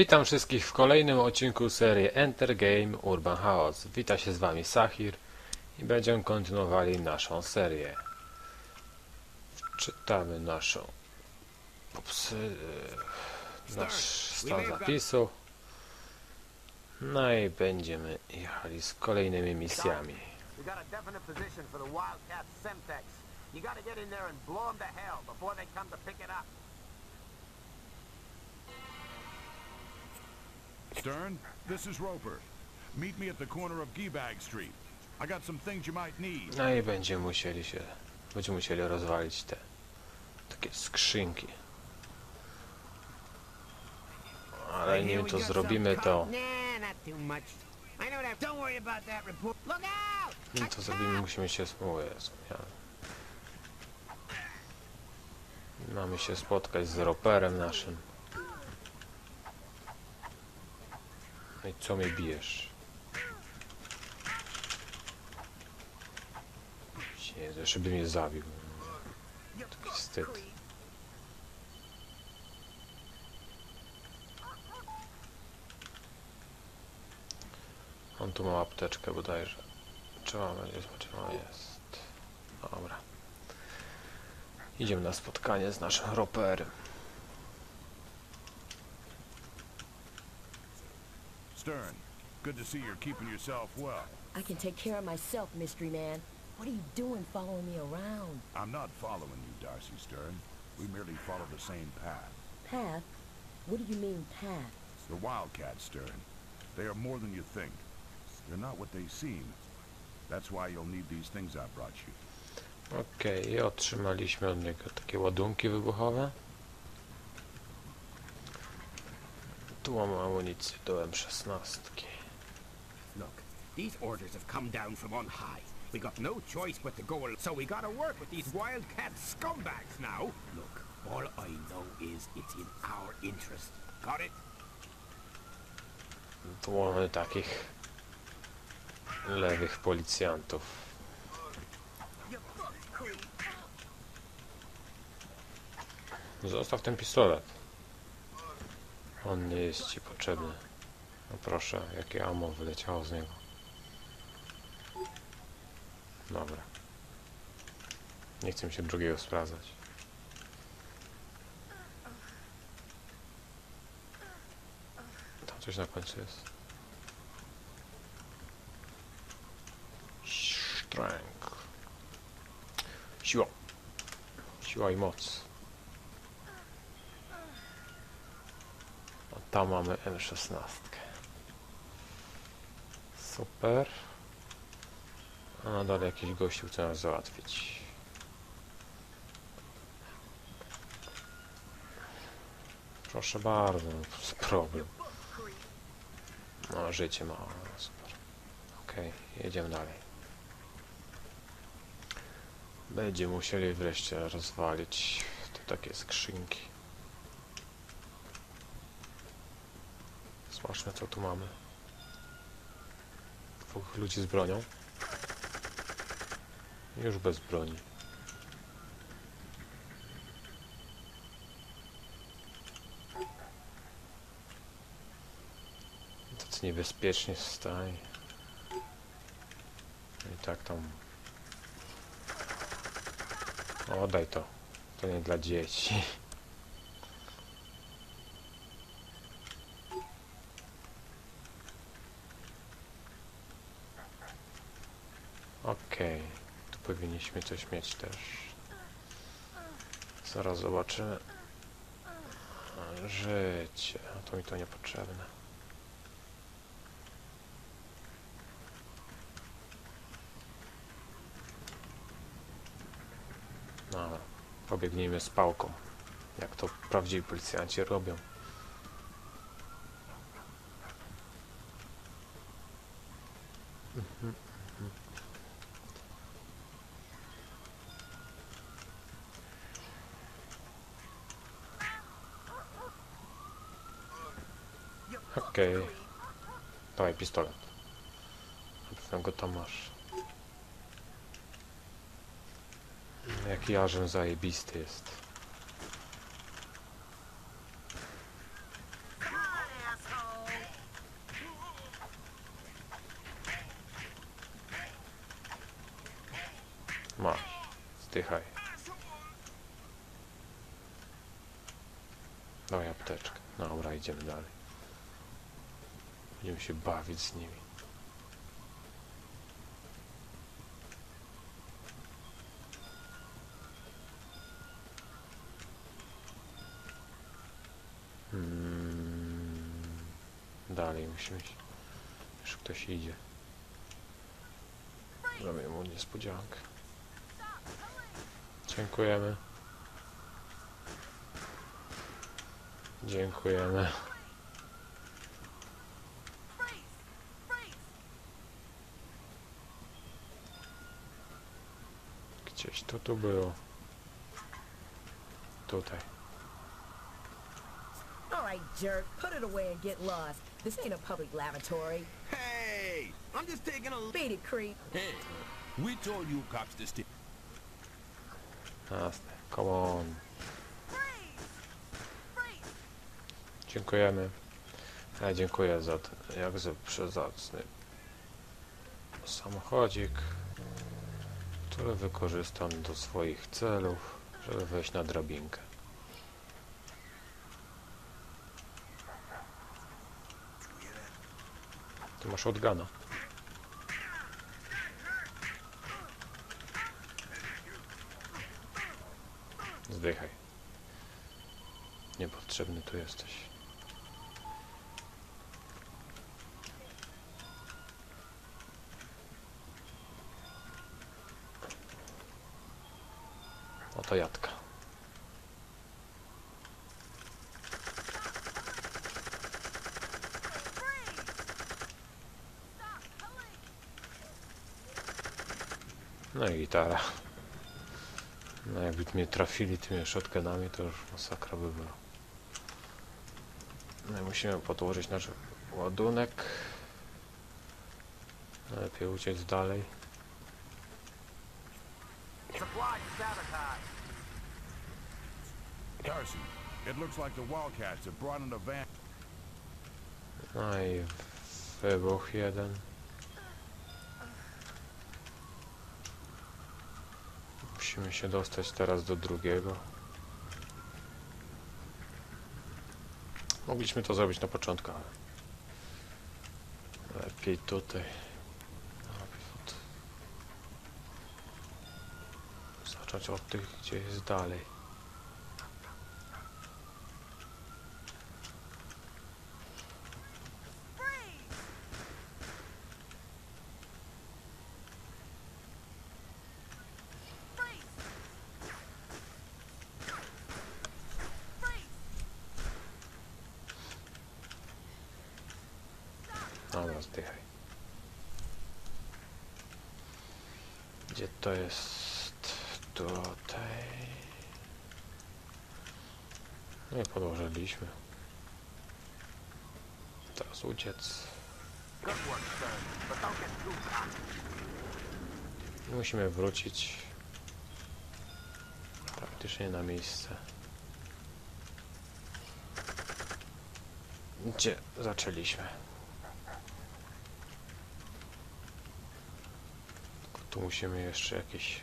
Witam wszystkich w kolejnym odcinku serii Enter Game Urban Chaos. Wita się z wami Sahir i będziemy kontynuowali naszą serię. Czytamy naszą popsy, nasz stan zapisu. No i będziemy jechali z kolejnymi misjami. You gotta get in there and blow them to hell before they come to pick it up. Stern, this is Roper. Meet me at the corner of Street. I got some things you might need. No i będziemy musieli się, będziemy musieli rozwalić te takie skrzynki. Ale nim to zrobimy to, nim to zrobimy musimy się, o Jezu, ja. Mamy się spotkać z roperem naszym. No i co mnie bijesz? Jezu, żeby mnie zabił. Taki wstyd. On tu ma apteczkę bodajże. Czy ma będzie zobaczymy, jest. Dobra. Idziemy na spotkanie z naszym roperem. Stern, good to see you're keeping yourself well. I can take care of myself, mystery man. What are you doing following me around? I'm not following you, Darcy Stern. We merely follow the same path. Path? What do you mean, path? The Wildcats, Stern. They are more than you think. They're not what they seem. That's why you'll need these things I brought you. Okej, i otrzymaliśmy od niego takie ładunki wybuchowe. Tu mamy amunicję do M16. Look, these orders have come down from on high. We got no choice but to go so we gotta work with these wildcat scumbags now. Look, all I know is it's in our interest. Got it? Tu mamy takich lewych policjantów. Zostaw ten pistolet. On nie jest ci potrzebny. No proszę, jakie ammo wyleciało z niego. Dobra. Nie chcę się drugiego sprawdzać. Tam coś na końcu jest. Strength. Siła. Siła i moc. Tam mamy M16. Super. A nadal jakiś gościu chce nas załatwić. Proszę bardzo, no problem. No, życie ma. Super. Okej, jedziemy dalej. Będziemy musieli wreszcie rozwalić te takie skrzynki. Zobaczmy co tu mamy. Dwóch ludzi z bronią. Już bez broni. Tacy niebezpiecznie stali. I tak tam o, daj to. To nie dla dzieci. Okej. Tu powinniśmy coś mieć też. Zaraz zobaczymy. Życie. To mi to niepotrzebne. Dobra, pobiegnijmy z pałką, jak to prawdziwi policjanci robią. Okej. Okay. Dawaj pistolet. Na go tam masz. Jaki jarzem zajebisty jest. Masz. Zdychaj. Dawaj apteczkę. Dobra, idziemy dalej. Będziemy się bawić z nimi. Mm, Dalej musimy iść. Już ktoś idzie. Zrobię mu niespodziankę. Dziękujemy. Dziękujemy. Gdzieś to tu było. Tutaj. All right, jerk, put it away and get lost. This ain't a public lavatory. Hey! I'm just taking a... Beat it, creep. Hey! We told you cops to stay... Jasne. Come on. Dziękujemy. Ja dziękuję za ten jakże przezacny samochodzik, który wykorzystam do swoich celów, żeby wejść na drabinkę. Ty masz odgana. Zdychaj. Niepotrzebny tu jesteś. Oto jadka. No i gitara. No jakby mnie trafili tymi shotgunami, to już masakra by była. No i musimy podłożyć nasz ładunek. Lepiej uciec dalej. Supply sabotage. Darcy, it looks like the Wildcats have brought in a van. No i wybuch jeden. Musimy się dostać teraz do drugiego. Mogliśmy to zrobić na początku, ale lepiej tutaj. Zacząć od tych, gdzie jest dalej. Dobra, zdychaj. Gdzie to jest? Tutaj. No i podłożyliśmy. Teraz uciec. Musimy wrócić praktycznie na miejsce. Gdzie zaczęliśmy? Tu musimy jeszcze jakiś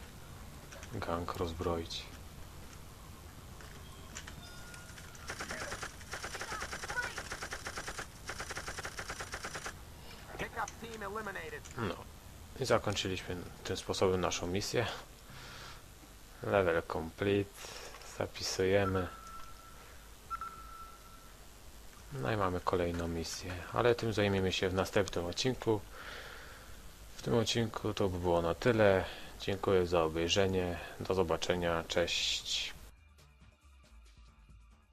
gang rozbroić. No. I zakończyliśmy tym sposobem naszą misję. Level complete. Zapisujemy. No i mamy kolejną misję, ale tym zajmiemy się w następnym odcinku. Tym odcinku to by było na tyle. Dziękuję za obejrzenie. Do zobaczenia. Cześć.